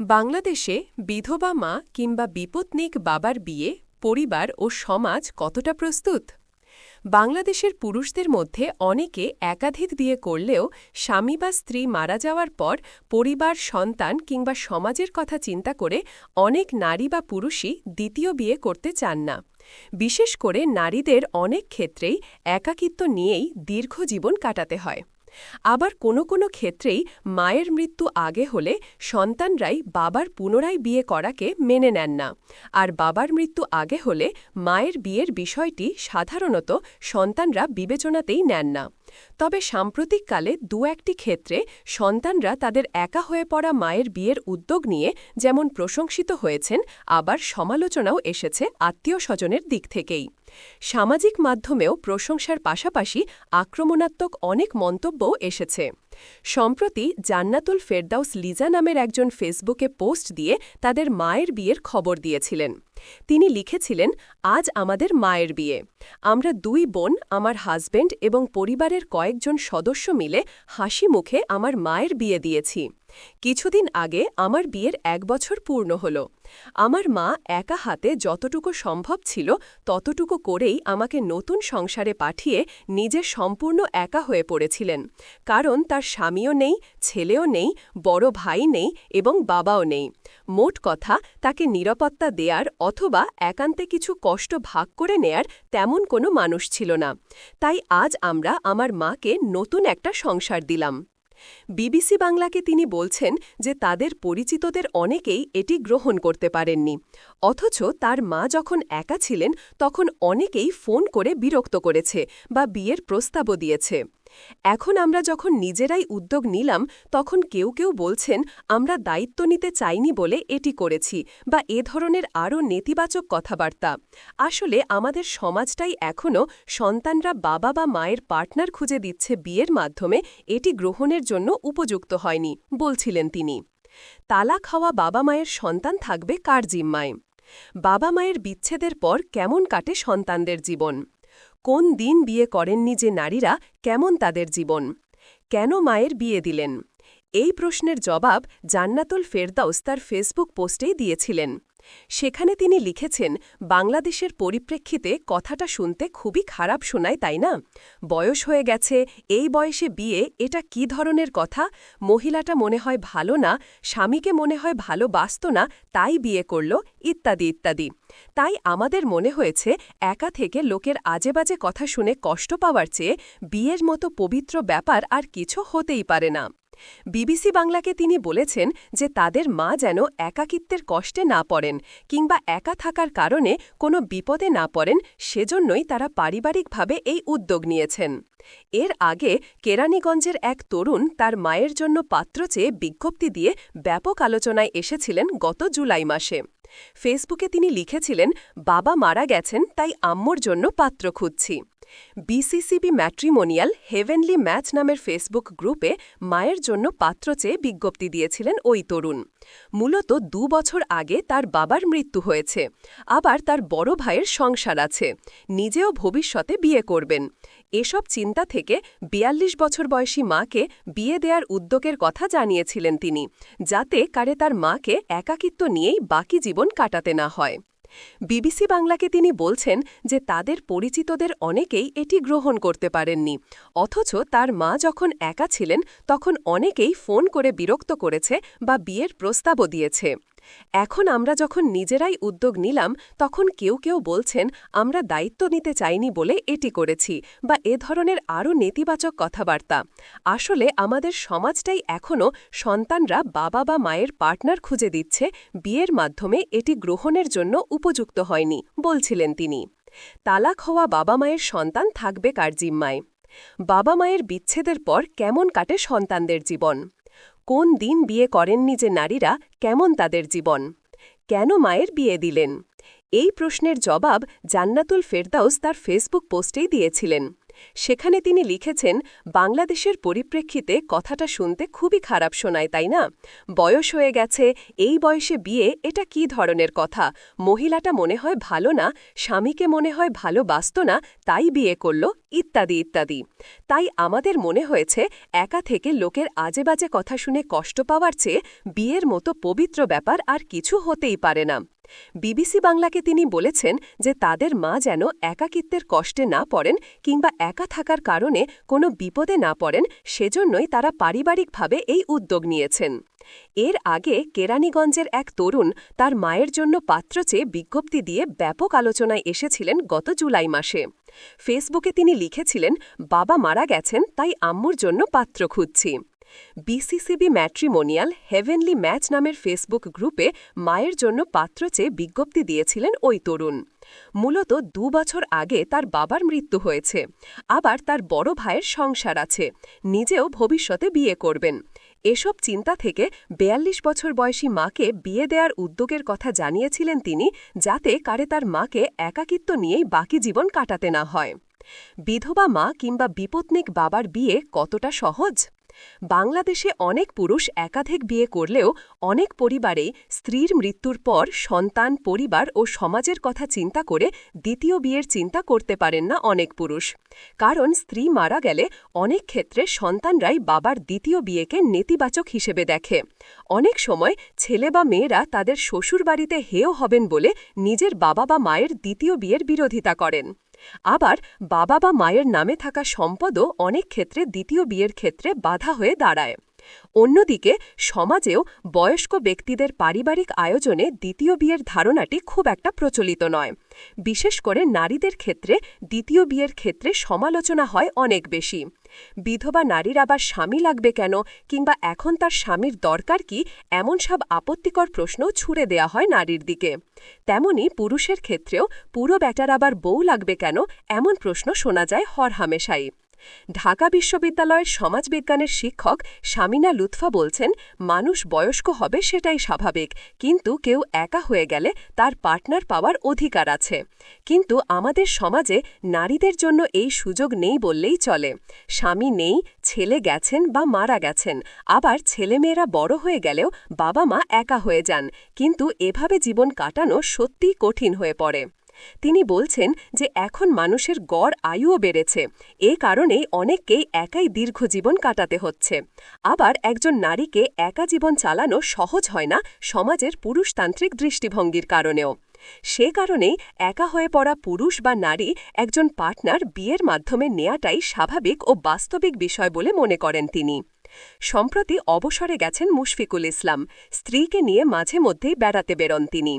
বাংলাদেশে বিধবা মা কিংবা বিপত্নিক বাবার বিয়ে, পরিবার ও সমাজ কতটা প্রস্তুত? বাংলাদেশের পুরুষদের মধ্যে অনেকে একাধিক বিয়ে করলেও স্বামী বা স্ত্রী মারা যাওয়ার পর পরিবার, সন্তান কিংবা সমাজের কথা চিন্তা করে অনেক নারী বা পুরুষই দ্বিতীয় বিয়ে করতে চান না। বিশেষ করে নারীদের অনেক ক্ষেত্রেই একাকিত্ব নিয়েই দীর্ঘ জীবন কাটাতে হয়। আবার কোনো কোনো ক্ষেত্রেই মায়ের মৃত্যু আগে হলে সন্তানরাই বাবার পুনরায় বিয়ে করাকে মেনে নেন না। আর বাবার মৃত্যু আগে হলে মায়ের বিয়ের বিষয়টি সাধারণত সন্তানরা বিবেচনাতেই নেন না। তবে সাম্প্রতিককালে দু একটি ক্ষেত্রে সন্তানরা তাদের একা হয়ে পড়া মায়ের বিয়ের উদ্যোগ নিয়ে যেমন প্রশংসিত হয়েছেন, আবার সমালোচনাও এসেছে আত্মীয় স্বজনের দিক থেকেই। সামাজিক মাধ্যমেও প্রশংসার পাশাপাশি আক্রমণাত্মক অনেক মন্তব্যও এসেছে। সম্প্রতি জান্নাতুল ফেরদাউস লিজা নামের একজন ফেসবুকে পোস্ট দিয়ে তাদের মায়ের বিয়ের খবর দিয়েছিলেন। তিনি লিখেছিলেন, আজ আমাদের মায়ের বিয়ে। আমরা দুই বোন, আমার হাজব্যান্ড এবং পরিবারের কয়েকজন সদস্য মিলে হাসি মুখে আমার মায়ের বিয়ে দিয়েছি। কিছুদিন আগে আমার বিয়ের এক বছর পূর্ণ হল। আমার মা একা হাতে যতটুকু সম্ভব ছিল, ততটুকু করেই আমাকে নতুন সংসারে পাঠিয়ে নিজে সম্পূর্ণ একা হয়ে পড়েছিলেন। কারণ তার স্বামীও নেই, ছেলেও নেই, বড় ভাই নেই এবং বাবাও নেই। মোট কথা, তাকে নিরাপত্তা দেয়ার অথবা একান্তে কিছু কষ্ট ভাগ করে নেয়ার তেমন কোনো মানুষ ছিল না। তাই আজ আমরা আমার মাকে নতুন একটা সংসার দিলাম। বিবিসি বাংলাকে তিনি বলছেন যে তাদের পরিচিতদের অনেকেই এটি গ্রহণ করতে পারেননি। অথচ তার মা যখন একা ছিলেন, তখন অনেকেই ফোন করে বিরক্ত করেছে বা বিয়ের প্রস্তাবও দিয়েছে। এখন আমরা যখন নিজেরাই উদ্যোগ নিলাম, তখন কেউ কেউ বলছেন, আমরা দায়িত্ব নিতে চাইনি বলে এটি করেছি বা এ ধরনের আরও নেতিবাচক কথাবার্তা আসলে আমাদের সমাজটাই এখনও সন্তানরা বাবা বা মায়ের পার্টনার খুঁজে দিচ্ছে বিয়ের মাধ্যমে, এটি গ্রহণের জন্য উপযুক্ত হয়নি, বলছিলেন তিনি। তালা খাওয়া বাবা মায়ের সন্তান থাকবে কার জিম্মায়? বাবা মায়ের বিচ্ছেদের পর কেমন কাটে সন্তানদের জীবন? কোন দিন বিয়ে করেননি যে নারীরা কেমন তাদের জীবন? কেন মায়ের বিয়ে দিলেন? এই প্রশ্নের জবাব জান্নাতুল ফেরদাউস তার ফেসবুক পোস্টেই দিয়েছিলেন। সেখানে তিনি লিখেছেন, বাংলাদেশের পরিপ্রেক্ষিতে কথাটা শুনতে খুবই খারাপ শোনায়, তাই না? বয়স হয়ে গেছে, এই বয়সে বিয়ে, এটা কি ধরনের কথা? মহিলাটা মনে হয় ভালো না, স্বামীকে মনে হয় ভালো বাস্ত না, তাই বিয়ে করল, ইত্যাদি ইত্যাদি। তাই আমাদের মনে হয়েছে, একা থেকে লোকের আজেবাজে কথা শুনে কষ্ট পাওয়ার চেয়ে বিয়ের মতো পবিত্র ব্যাপার আর কিছু হতেই পারে না। বিবিসি বাংলাকে তিনি বলেছেন যে তাদের মা যেন একাকিত্বের কষ্টে না পড়েন কিংবা একা থাকার কারণে কোনো বিপদে না পড়েন সেজন্যই তারা পারিবারিকভাবে এই উদ্যোগ নিয়েছেন। এর আগে কেরানীগঞ্জের এক তরুণ তার মায়ের জন্য পাত্র চেয়ে বিজ্ঞপ্তি দিয়ে ব্যাপক আলোচনায় এসেছিলেন গত জুলাই মাসে। ফেসবুকে তিনি লিখেছিলেন, বাবা মারা গেছেন, তাই আম্মুর জন্য পাত্র খুঁজছি। বিসিসিবি ম্যাট্রিমোনিয়াল হেভেনলি ম্যাচ নামের ফেসবুক গ্রুপে মায়ের জন্য পাত্র চেয়ে বিজ্ঞপ্তি দিয়েছিলেন ওই তরুণ। মূলত দু বছর আগে তার বাবার মৃত্যু হয়েছে। আবার তার বড় ভাইয়ের সংসার আছে। নিজেও ভবিষ্যতে বিয়ে করবেন। এসব চিন্তা থেকে বিয়াল্লিশ বছর বয়সী মাকে বিয়ে দেওয়ার উদ্যোগের কথা জানিয়েছিলেন তিনি, যাতে কারে তার মাকে একাকিত্ব নিয়েই বাকি জীবন কাটাতে না হয়। বিবিসি বাংলাকে তিনি বলছেন যে তাদের পরিচিতদের অনেকেই এটি গ্রহণ করতে পারেননি। অথচ তার মা যখন একা ছিলেন, তখন অনেকেই ফোন করে বিরক্ত করেছে বা বিয়ের প্রস্তাবও দিয়েছে। এখন আমরা যখন নিজেরাই উদ্যোগ নিলাম, তখন কেউ কেউ বলছেন, আমরা দায়িত্ব নিতে চাইনি বলে এটি করেছি বা এ ধরনের আরও নেতিবাচক কথাবার্তা। আসলে আমাদের সমাজটাই এখনও সন্তানরা বাবা বা মায়ের পার্টনার খুঁজে দিচ্ছে, বিয়ের মাধ্যমে এটি গ্রহণের জন্য উপযুক্ত হয়নি, বলছিলেন তিনি। তালাক হওয়া বাবা মায়ের সন্তান থাকবে কার জিম্মায়? বাবা মায়ের বিচ্ছেদের পর কেমন কাটে সন্তানদের জীবন? কোন দিন বিয়ে করেননি যে নারীরা, কেমন তাদের জীবন? কেন মায়ের বিয়ে দিলেন? এই প্রশ্নের জবাব জান্নাতুল ফেরদাউস তার ফেসবুক পোস্টেই দিয়েছিলেন। সেখানে তিনি লিখেছেন, বাংলাদেশের পরিপ্রেক্ষিতে কথাটা শুনতে খুবই খারাপ শোনায়, তাই না? বয়স হয়ে গেছে, এই বয়সে বিয়ে, এটা কি ধরনের কথা? মহিলাটা মনে হয় ভালো না, স্বামীকে মনে হয় ভালো বাসত না, তাই বিয়ে করল, ইত্যাদি ইত্যাদি। তাই আমাদের মনে হয়েছে, একা থেকে লোকের আজে বাজে কথা শুনে কষ্ট পাওয়ার চেয়ে বিয়ের মতো পবিত্র ব্যাপার আর কিছু হতেই পারে না। বিবিসি বাংলাকে তিনি বলেছেন যে তাদের মা যেন একাকিত্বের কষ্টে না পড়েন কিংবা একা থাকার কারণে কোনো বিপদে না পড়েন, সেজন্যই তারা পারিবারিকভাবে এই উদ্যোগ নিয়েছেন। এর আগে কেরানীগঞ্জের এক তরুণ তার মায়ের জন্য পাত্র চেয়ে বিজ্ঞপ্তি দিয়ে ব্যাপক আলোচনায় এসেছিলেন গত জুলাই মাসে। ফেসবুকে তিনি লিখেছিলেন, বাবা মারা গেছেন, তাই আম্মুর জন্য পাত্র খুঁজছি। বিসিসিবি ম্যাট্রিমোনিয়াল হেভেনলি ম্যাচ নামের ফেসবুক গ্রুপে মায়ের জন্য পাত্র চেয়ে বিজ্ঞপ্তি দিয়েছিলেন ওই তরুণ। মূলত দু বছর আগে তার বাবার মৃত্যু হয়েছে। আবার তার বড় ভাইয়ের সংসার আছে। নিজেও ভবিষ্যতে বিয়ে করবেন। এসব চিন্তা থেকে বেয়াল্লিশ বছর বয়সী মাকে বিয়ে দেওয়ার উদ্যোগের কথা জানিয়েছিলেন তিনি, যাতে কারে তার মাকে একাকিত্ব নিয়েই বাকি জীবন কাটাতে না হয়। বিধবা মা কিংবা বিপত্নিক বাবার বিয়ে কতটা সহজ? বাংলাদেশে অনেক পুরুষ একাধিক বিয়ে করলেও অনেক পরিবারেই স্ত্রীর মৃত্যুর পর সন্তান, পরিবার ও সমাজের কথা চিন্তা করে দ্বিতীয় বিয়ের চিন্তা করতে পারেন না অনেক পুরুষ। কারণ স্ত্রী মারা গেলে অনেক ক্ষেত্রে সন্তানরাই বাবার দ্বিতীয় বিয়েকে নেতিবাচক হিসেবে দেখে। অনেক সময় ছেলে বা মেয়েরা তাদের শ্বশুর বাড়িতে হেয় হবেন বলে নিজের বাবা বা মায়ের দ্বিতীয় বিয়ের বিরোধিতা করেন। আবার বাবা বা মায়ের নামে থাকা সম্পদও অনেক ক্ষেত্রে দ্বিতীয় বিয়ের ক্ষেত্রে বাধা হয়ে দাঁড়ায়। অন্যদিকে, সমাজেও বয়স্ক ব্যক্তিদের পারিবারিক আয়োজনে দ্বিতীয় বিয়ের ধারণাটি খুব একটা প্রচলিত নয়। বিশেষ করে নারীদের ক্ষেত্রে দ্বিতীয় বিয়ের ক্ষেত্রে সমালোচনা হয় অনেক বেশি। বিধবা নারীর আবার স্বামী লাগবে কেন? কিংবা এখন তার স্বামীর দরকার কি? এমন সব আপত্তিকর প্রশ্ন ছুড়ে দেয়া হয় নারীর দিকে। তেমনি পুরুষের ক্ষেত্রেও পুরো ব্যাটার আবার বউ লাগবে কেন? এমন প্রশ্ন শোনা যায় হরহামেশাই। ঢাকা বিশ্ববিদ্যালয়ের সমাজবিজ্ঞানের শিক্ষক শামিনা লুৎফা বলছেন, মানুষ বয়স্ক হবে সেটাই স্বাভাবিক, কিন্তু কেউ একা হয়ে গেলে তার পার্টনার পাওয়ার অধিকার আছে। কিন্তু আমাদের সমাজে নারীদের জন্য এই সুযোগ নেই বললেই চলে। স্বামী নেই, ছেলে গেছেন বা মারা গেছেন, আবার ছেলেমেয়েরা বড় হয়ে গেলেও বাবা মা একা হয়ে যান, কিন্তু এভাবে জীবন কাটানো সত্যিই কঠিন হয়ে পড়ে। তিনি বলছেন যে এখন মানুষের গড় আয়ুও বেড়েছে। এ কারণেই অনেককেই একাই দীর্ঘ জীবন কাটাতে হচ্ছে। আবার একজন নারীকে একা জীবন চালানো সহজ হয় না সমাজের পুরুষতান্ত্রিক দৃষ্টিভঙ্গির কারণেও। সে কারণেই একা হয়ে পড়া পুরুষ বা নারী একজন পার্টনার বিয়ের মাধ্যমে নেয়াটাই স্বাভাবিক ও বাস্তবিক বিষয় বলে মনে করেন তিনি। সম্প্রতি অবসরে গেছেন মুশফিকুল ইসলাম। স্ত্রীকে নিয়ে মাঝে মধ্যেই বেড়াতে বেরোন তিনি।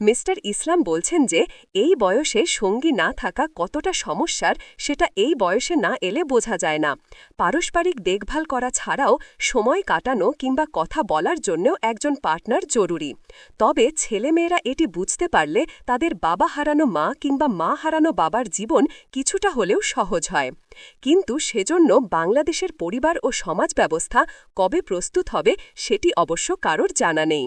মিস্টার ইসলাম বলছেন যে, এই বয়সে সঙ্গী না থাকা কতটা সমস্যার সেটা এই বয়সে না এলে বোঝা যায় না। পারস্পরিক দেখভাল করা ছাড়াও সময় কাটানো কিংবা কথা বলার জন্যও একজন পার্টনার জরুরি। তবে ছেলেমেয়েরা এটি বুঝতে পারলে তাদের বাবা হারানো মা কিংবা মা হারানো বাবার জীবন কিছুটা হলেও সহজ হয়। কিন্তু সেজন্য বাংলাদেশের পরিবার ও সমাজ ব্যবস্থা কবে প্রস্তুত হবে সেটি অবশ্য কারোর জানা নেই।